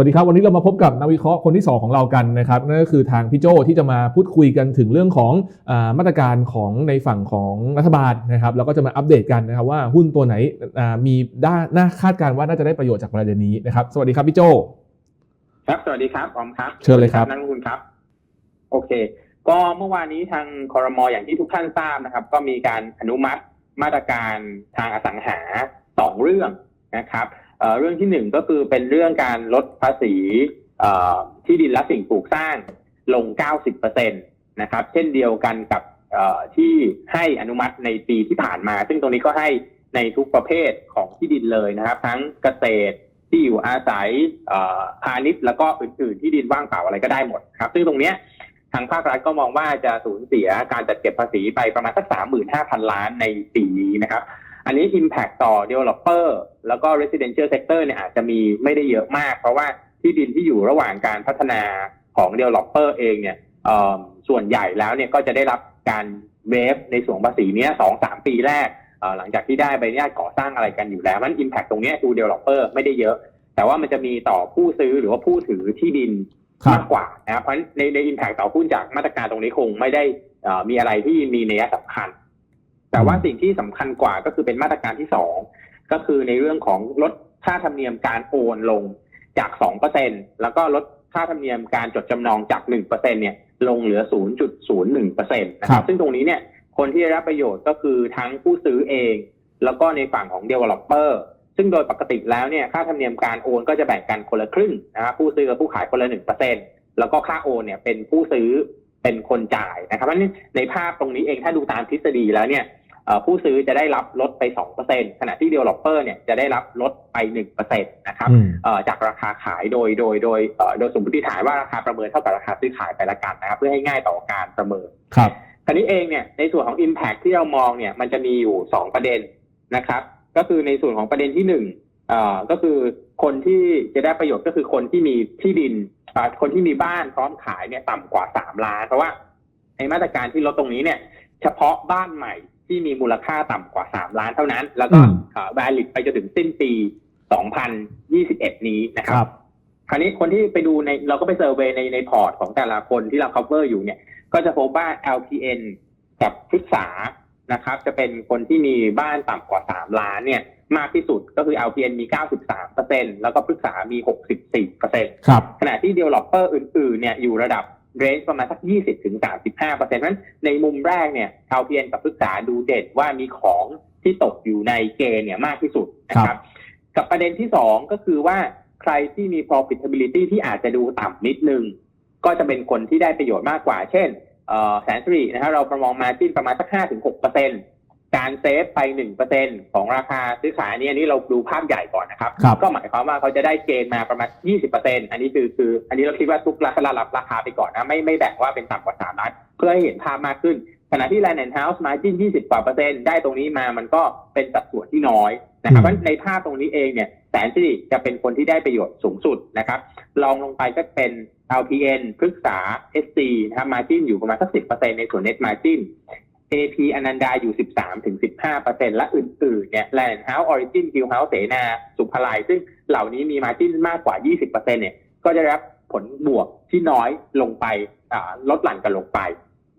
วัสดีครับ วันนี้เรามาพบกับนักวิเคราะห์คนที่ 2 ของเรากันนะครับนั่นก็คือทางพี่โจที่จะมาพูดคุยกันถึงเรื่องของอามาตรการของในฝั่งของรัฐบาลนะครับแล้วก็จะมาอัปเดตกันนะครับว่าหุ้นตัวไหนอ่ามีด้านน่าคาดการณ์ว่าน่าจะได้ประโยชน์จากประเด็นนี้นะครับสวัสดีครับพี่โจครับสวัสดีครับออมครับ เชิญเลยครับนักลงทุนครับ โอเค ก็เมื่อวานนี้ทางคอรมออย่างที่ทุกท่านทราบนะครับ ก็มีการอนุมัติมาตรการทางอสังหาสองเรื่องนะครับ เรื่องที่หนึ่งก็คือเป็นเรื่องการลดภาษีที่ดินและสิ่งปลูกสร้างลง 90%นะครับ เช่นเดียวกันกับที่ให้อนุมัติในปีที่ผ่านมา ซึ่งตรงนี้ก็ให้ในทุกประเภทของที่ดินเลยนะครับ ทั้งเกษตรที่อยู่อาศัยเอ่อพาณิชย์แล้วก็อื่นๆที่ดินว่างเปล่าอะไรก็ได้หมดครับ ซึ่งตรงเนี้ยทางภาครัฐก็มองว่าจะสูญเสียการจัดเก็บภาษีไปประมาณสักสามหมื่นห้าพันล้านในปีนี้นะครับ อันนี้ Impact ต่อ Developer แล้วก็ Residential Sector เนี่ยอาจจะมีไม่ได้เยอะมาก เพราะว่าที่ดินที่อยู่ระหว่างการพัฒนาของ Developer เองเนี่ยเอ่อส่วนใหญ่แล้วเนี่ยก็จะได้รับการเวฟในส่วนภาษีเนี้ยสองสามปีแรกเอ่อหลังจากที่ได้ใบอนุญาตก่อสร้างอะไรกันอยู่แล้วมัน impact ตรงเนี้ย to developer ไม่ได้เยอะ แต่ว่ามันจะมีต่อผู้ซื้อหรือว่าผู้ถือที่ดินครับมากกว่านะครับเพราะฉะนั้นในใน impact ต่อหุ้นจากมาตรการตรงนี้คงไม่ได้เอ่อมีอะไรที่มีนัยสำคัญ แต่ว่าสิ่งที่สำคัญกว่าก็คือเป็นมาตรการที่สองก็คือในเรื่องของลดค่าธรรมเนียมการโอนลงจากสองเปอร์เซ็นแล้วก็ลดค่าธรรมเนียมการจดจำนองจากหนึ่งเปอร์เซ็นเนี่ยลงเหลือศูนย์จุดศูนย์หนึ่งเปอร์เซ็นต์นะคครัรับบซึ่งตรงนี้เนี่ยคนที่ได้รับประโยชน์ก็คือทั้งผู้ซื้อเอง แล้วก็ในฝั่งของ developer ซึ่งโดยปกติแล้วเนี่ยค่าธรรมเนียมการโอนก็จะแบ่งกันคนละครึ่งนะครับผู้ซื้อกับผู้ขายคนละหนึ่งเปอร์เซ็นแล้วก็ค่าโอนเนี่ยเป็นผู้ซื้อเป็นคนจ่ายนะครับเพราะฉะนั้นในภาพตรงนี้เองถ้าดูตามทฤษฎีแล้วเนี่ยเอ่อ ผู้ซื้อจะได้รับลดไปสองเปอร์เซ็นขณะที่ developer เนี่ยจะได้รับลดไปหนึ่งเปอร์เซ็นตนะครับอืมเอ่อจากราคาขายโดยโดยโดยเอ่อโดยสมมติฐานว่าราคาประเมินเท่ากับราคาซื้อขายไปละกันนะครับ เพื่อให้ง่ายต่อการประเมินครับคราวนี้เองเนี่ยในส่วนของ Impact ที่เรามองเนี่ยมันจะมีอยู่ 2 ประเด็นนะครับ ก็คือในส่วนของประเด็นที่หนึ่งเอ่อก็คือคนที่จะได้ประโยชน์ก็คือคนที่มีที่ดินอ่าคนที่มีบ้านพร้อมขายเนี่ยต่ำกว่า 3 ล้าน เพราะว่าในมาตรการที่ลดตรงนี้เนี่ย เฉพาะบ้านใหม่ ที่มีมูลค่าต่ำกว่า 3 ล้านเท่านั้น แล้วก็อืมอ่า valid ไปจนถึงสิ้นปี 2021 นี้นะคครับรับ คราวนี้คนที่ไปดูในเราก็ไปเซอร์เวยในในพอร์ตของแต่ละคนที่เรา cover อยู่เนี่ย ก็จะพบว่า LPN กับพฤกษานะครับ จะเป็นคนที่มีบ้านต่ำกว่า 3 ล้านเนี่ย มากที่สุดก็คือ LPN มี 93%แล้วก็พฤกษามี 64%ครับขณะที่ developer อื่นๆ เนี่ยอยู่ระดับ เรนจ์ประมาณสัก 20ถึง35เปอร์เซ็นต์นั้นในมุมแรกเนี่ย LPN กับพฤกษาดูเด่นว่ามีของที่ตกอยู่ในเกณฑ์เนี่ยมากที่สุดนะครับ กับประเด็นที่สองก็คือว่าใครที่มี profitability ที่อาจจะดูต่ำนิดนึง ก็จะเป็นคนที่ได้ประโยชน์มากกว่า เช่นเอ่อแสนสิรินะครับเราประมองมาจิ้นประมาณสัก5ถึง6เปอร์เซ็นต์ การเซฟไป1เปอร์เซ็นต์ของราคาซื้อขายอันนี้อันนี้เราดูภาพใหญ่ก่อนนะครับครับ ก็หมายความว่าเขาจะได้เกณฑ์มาประมาณ20%อันนี้คือคืออันนี้เราคิดว่าทุกราคารับราคาไปก่อนนะไม่ไม่แบ่งว่าเป็นต่ำกว่า3ล้านเพื่อให้เห็นภาพมากขึ้น ขณะที่ Land and House Margin 20กว่าเปอร์เซ็นต์ได้ตรงนี้มามันก็เป็นสัดส่วนที่น้อยนะครับอืมเพราะฉะนั้นในภาพตรงนี้เองเนี่ยแสนสิริจะเป็นคนที่ได้ประโยชน์สูงสุดนะครับลองลงไปก็เป็น LPN พฤกษา SC นะครับ Margin อยู่ประมาณสัก10%ในส่วน Net Margin AP อนันดาอยู่ 13ถึง15%และอื่นๆ เนี่ย Land House Origin Guild House เสนา สุภาลัย ซึ่งเหล่านี้มี Margin มากกว่า 20%เนี่ย ก็จะได้รับผลบวกที่น้อยลงไปอ่าลดหลั่นกันลงไป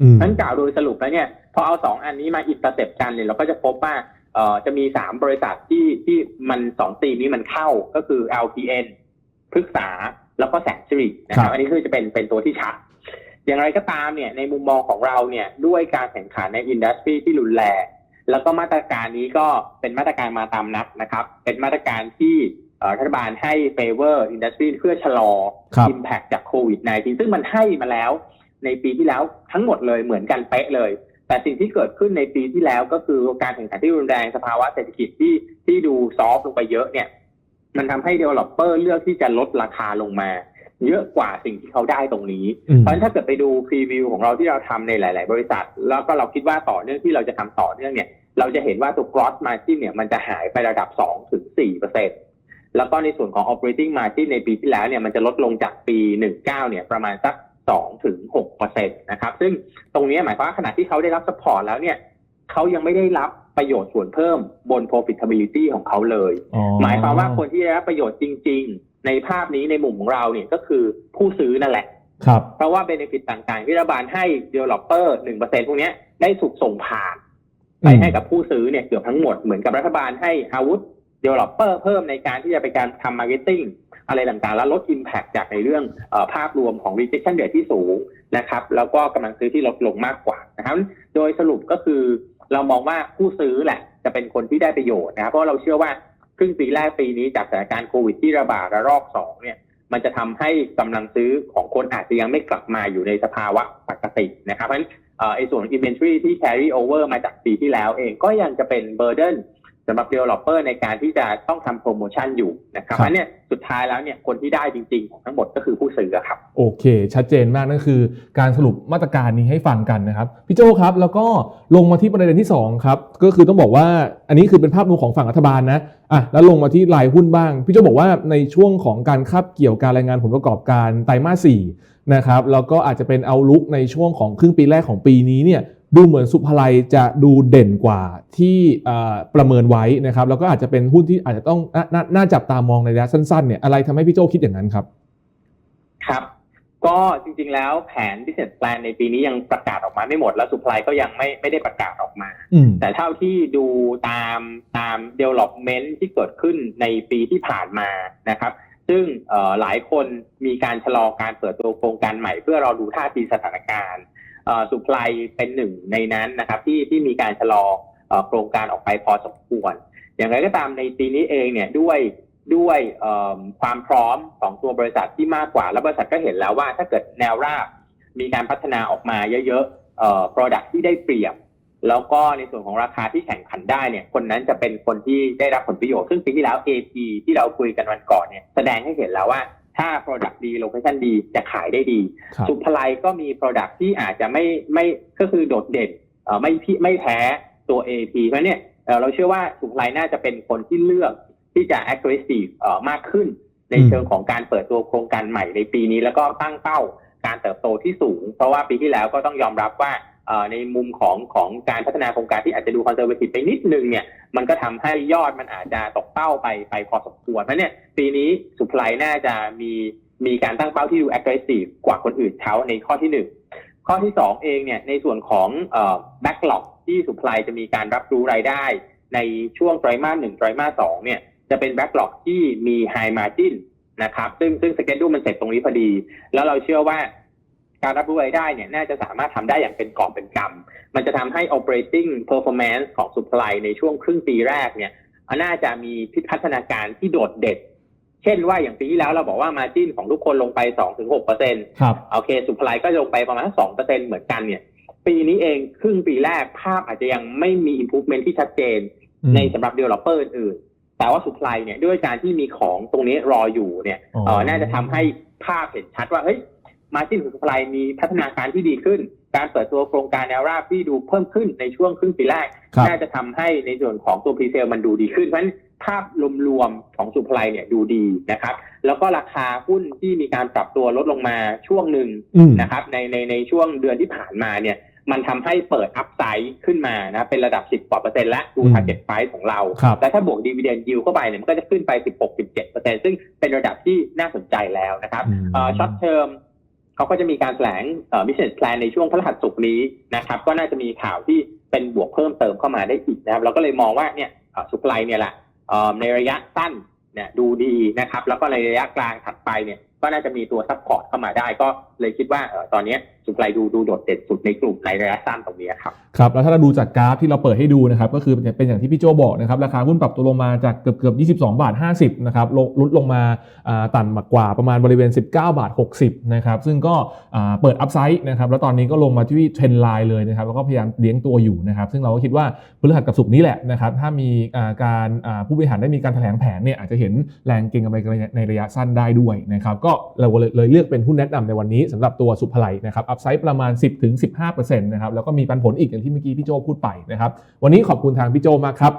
อืมนั้นกล่าวโดยสรุปแล้วเนี่ย พอเอาสองอันนี้มาอินเตอร์เซปกันเนี่ยเราก็จะพบว่าเอ่อจะมีสามบริษัทที่ที่มันสองตีมนี้มันเข้าก็คือ LPN พฤกษาแล้วก็แสนสิรินะคครัรับบอันนี้คือจะเป็นเป็นตัวที่ชัด อย่างไรก็ตามเนี่ยในมุมมองของเราเนี่ยด้วยการแข่งขันในอินดัสทรีที่รุนแรงแล้วก็มาตรการนี้ก็เป็นมาตรการมาตามนัดนะครับ เป็นมาตรการที่เอ่อรัฐบาลให้เฟเวอร์อินดัสทรีเพื่อชะลอครับ impact จากโควิด -19 ซึ่งมันให้มาแล้วในปีที่แล้วทั้งหมดเลยเหมือนกันเป๊ะเลย แต่สิ่งที่เกิดขึ้นในปีที่แล้วก็คือการแข่งขันที่รุนแรงสภาวะเศรษฐกิจที่ที่ดูซอฟต์ลงไปเยอะเนี่ย มันทำให้ developer เลือกที่จะลดราคาลงมา เยอะกว่าสิ่งที่เขาได้ตรงนี้อืมเพราะฉะนั้นถ้าเกิดไปดูพรีวิวของเราที่เราทำในหลาย ๆ บริษัท แล้วก็เราคิดว่าต่อเนื่องที่เราจะทำต่อเนื่องเนี่ย เราจะเห็นว่าตัว gross margin เนี่ยมันจะหายไประดับ2ถึง4เปอร์เซ็นแล้วก็ในส่วนของ operating margin ในปีที่แล้วเนี่ยมันจะลดลงจากปี 19 เนี่ยประมาณสัก2ถึง6เปอร์เซ็นตนะครับ ซึ่งตรงนี้หมายความว่าขณะที่เขาได้รับ support แล้วเนี่ยเขายังไม่ได้รับประโยชน์ส่วนเพิ่มบน profitability ของเขาเลยอ๋อหมายความว่าคนที่ได้รับประโยชน์จริง ๆ ในภาพนี้ในมุมของเราเนี่ยก็คือผู้ซื้อนั่นแหละ ครับ เพราะว่าเบนฟิตต่างๆ ที่รัฐบาลให้ developer หนึ่งเปอร์เซ็นพวกเนี้ยได้ถูกส่งผ่านไปให้กับผู้ซื้อเนี่ยเกือบทั้งหมดเหมือนกับรัฐบาลให้อาวุธ developer เพิ่มในการที่จะไปการทำ marketing อะไรต่างๆ แล้วลด impact จากในเรื่องเออภาพรวมของ rejection rate ที่สูงนะครับ แล้วก็กำลังซื้อที่ลดลงมากกว่านะครับ โดยสรุปก็คือเรามองว่าผู้ซื้อแหละ จะเป็นคนที่ได้ประโยชน์นะครับเพราะเราเชื่อว่า ครึ่งปีแรกปีนี้จากสถานการณ์โควิดที่ระบาดระลอกสองเนี่ย มันจะทำให้กำลังซื้อของคนอาจจะยังไม่กลับมาอยู่ในสภาวะปกตินะครับเพราะฉะนั้นไอ้ส่วน inventory ที่ carry over มาจากปีที่แล้วเองก็ยังจะเป็น burden สำหรับ developer ในการที่จะต้องทำโปรโมชั่นอยู่นะครับเพราะฉะนั้นเนี่ยสุดท้ายแล้วเนี่ยคนที่ได้จริงๆของทั้งหมดก็คือผู้ซื้อครับ โอเค ชัดเจนมากนั่นคือ การสรุปมาตรการนี้ให้ฟังกันนะครับพี่โจครับแล้วก็ลงมาที่ประเด็นที่2ครับก็คือต้องบอกว่าอันนี้คือเป็นภาพรวมของฝั่งรัฐบาลนะอะแล้วลงมาที่รายหุ้นบ้าง พี่โจบอกว่าในช่วงของการคาบเกี่ยวการรายงานผลประกอบการไตรมาสสี่นะครับแล้วก็อาจจะเป็นเอาลุกในช่วงของครึ่งปีแรกของปีนี้เนี่ย ดูเหมือนสุภาลัยจะดูเด่นกว่าที่เอ่อประเมินไว้นะครับแล้วก็อาจจะเป็นหุ้นที่อาจจะต้องน่าน่าน่าจับตามองในระยะสั้นๆเนี่ยอะไรทำให้พี่โจคิดอย่างนั้นครับ ครับ ก็จริงๆแล้วแผน business plan ในปีนี้ยังประกาศออกมาไม่หมด แล้วสุ p ายก็ยังไม่ไม่ได้ประกาศออกมาอืมแต่เท่าที่ดูตามตาม development ที่เกิดขึ้นในปีที่ผ่านมานะครับซึ่งเอ่อหลายคนมีการชะลอการเปิดตัวโครงการใหม่เพื่อรอดูท่าทีสถานการณ์ สุพลายเป็นหนึ่งในนั้นนะครับที่ที่มีการชะลอโครงการออกไปพอสมควร อย่างไรก็ตามในปีนี้เองเนี่ยด้วยด้วยความพร้อมของตัวบริษัทที่มากกว่า แล้วบริษัทก็เห็นแล้วว่าถ้าเกิดแนวราบมีการพัฒนาออกมาเยอะๆเอ่อ product ที่ได้เปรียบ แล้วก็ในส่วนของราคาที่แข่งขันได้เนี่ยคนนั้นจะเป็นคนที่ได้รับผลประโยชน์ซึ่งปีที่แล้ว AP ที่เราคุยกันวันก่อนเนี่ยแสดงให้เห็นแล้วว่า ถ้า Product ดี Location ดีจะขายได้ดี ครับ สุภไลก็มี Product ที่อาจจะไม่ไม่ก็คือโดดเด่นเอ่อไม่พี่ไม่แพ้ตัว AP เพราะเนี่ยเอ่อเราเชื่อว่าสุภไลน่าจะเป็นคนที่เลือกที่จะ aggressive เอ่อมากขึ้น ในอืม เชิงของการเปิดตัวโครงการใหม่ในปีนี้ แล้วก็ตั้งเป้าการเติบโตที่สูง เพราะว่าปีที่แล้วก็ต้องยอมรับว่าเอ่อ ในมุมของของการพัฒนาโครงการที่อาจจะดูคอนเซอร์เวทีฟไปนิดนึงเนี่ยมันก็ทำให้ยอดมันอาจจะตกเป้าไปไปพอสมควรเพราะเนี่ยปีนี้สุพไลน่าจะมีมีการตั้งเป้าที่ดู aggressive กว่าคนอื่นเขาในข้อที่หนึ่งข้อที่สองเองเนี่ยในส่วนของเอ่อ backlog ที่สุพไลจะมีการรับรู้รายได้ ในช่วงไตรมาสหนึ่งไตรมาสสองเนี่ยจะเป็น backlog ที่มี high margin นะครับซึ่งซึ่งสเกจดูมันเสร็จตรงนี้พอดี แล้วเราเชื่อว่า การรับรู้รายได้เนี่ยน่าจะสามารถทำได้อย่างเป็นกอบเป็นกำมันจะทำให้ operating performance ของ supply ในช่วงครึ่งปีแรกเนี่ยน่าจะมีพัฒนาการที่โดดเด่นเช่นว่าอย่างปีที่แล้วเราบอกว่า margin ของทุกคนลงไป2-6%เปอร์เซ็นครับโอเค สุพลายก็ลงไปประมาณสองเปอร์เซ็นเหมือนกันเนี่ย ปีนี้เองครึ่งปีแรกภาพอาจจะยังไม่มี improvement ที่ชัดเจนอืมในสำหรับ developer อื่นๆแต่ว่าสุพลายเนี่ยด้วยการที่มีของตรงนี้รออยู่เนี่ยอ๋อเออน่าจะทำให้ภาพเห็นชัดว่าเฮ้ย มาจิ้นของสุพลายมีพัฒนาการที่ดีขึ้น การเปิดตัวโครงการแนวราบที่ดูเพิ่มขึ้นในช่วงครึ่งปีแรกครับน่าจะทำให้ในส่วนของตัวพรีเซลมันดูดีขึ้น เพราะฉะนั้นภาพรวมๆของสุพลายเนี่ยดูดีนะครับ แล้วก็ราคาหุ้นที่มีการปรับตัวลดลงมาช่วงหนึ่งอืมนะครับ ในในในช่วงเดือนที่ผ่านมาเนี่ยมันทำให้เปิดอัพไซด์ขึ้นมานะเป็นระดับ 10กว่าเปอร์เซ็นต์และดูอืมทาร์เก็ตไพรของเราครับและถ้าบวกดีเวเดนยิวเข้าไปเนี่ยมันก็จะขึ้นไป 16-17เปอร์เซ็นต์ซึ่งเป็นระดับที่น่าสนใจแล้วนะครับอืมช็อตเทอม เขาก็จะมีการแถลงมิชชั่นแพลนในช่วงพฤหัสศุกร์นี้นะครับ ก็น่าจะมีข่าวที่เป็นบวกเพิ่มเติมเข้ามาได้อีกนะครับ เราก็เลยมองว่าเนี่ยสุกไลเนี่ยแหละในระยะสั้นเนี่ยดูดีนะครับ แล้วก็ในระยะกลางถัดไปเนี่ยก็น่าจะมีตัวซัพพอร์ตเข้ามาได้ก็เลยคิดว่าตอนนี้สุกไลดูดูโดดเด่นสุดในกลุ่มในระยะสั้นตรงนี้ครับครับแล้วถ้าเราดูจากกราฟที่เราเปิดให้ดูนะครับก็คือเป็นอย่างที่พี่โจบอกนะครับราคาหุ้นปรับตัวลงมาจากเกือบเกือบ22 บาท 50นะครับลดลดลงมาต่ำมากกว่าประมาณบริเวณ 19 บาท 60นะครับซึ่งก็เปิดอัพไซด์นะครับแล้วตอนนี้ก็ลงมาที่เทรนไลน์เลยนะครับแล้วก็พยายามเลี้ยงตัวอยู่นะครับซึ่งเราก็คิดว่าพฤหัสกับศุกร์นี้แหละนะครับถ้ามีการผู้บริหารได้มีการแถลงแผนเนี่ยอาจจะเห็นแรงเก็งกำไรในระยะสั้นได้ด้วยนะครับก็เราเลยเลือกเป็นหุ้นแนะนำในวันนี้สำหรับตัวสุภไลนะครับอัพไซด์ประมาณ 10-15%นะครับแล้วก็มีปันผลอีกอย่างที่เมื่อกี้พี่โจพูดไปนะครับวันนี้ขอบคุณทางพี่โจมากครับ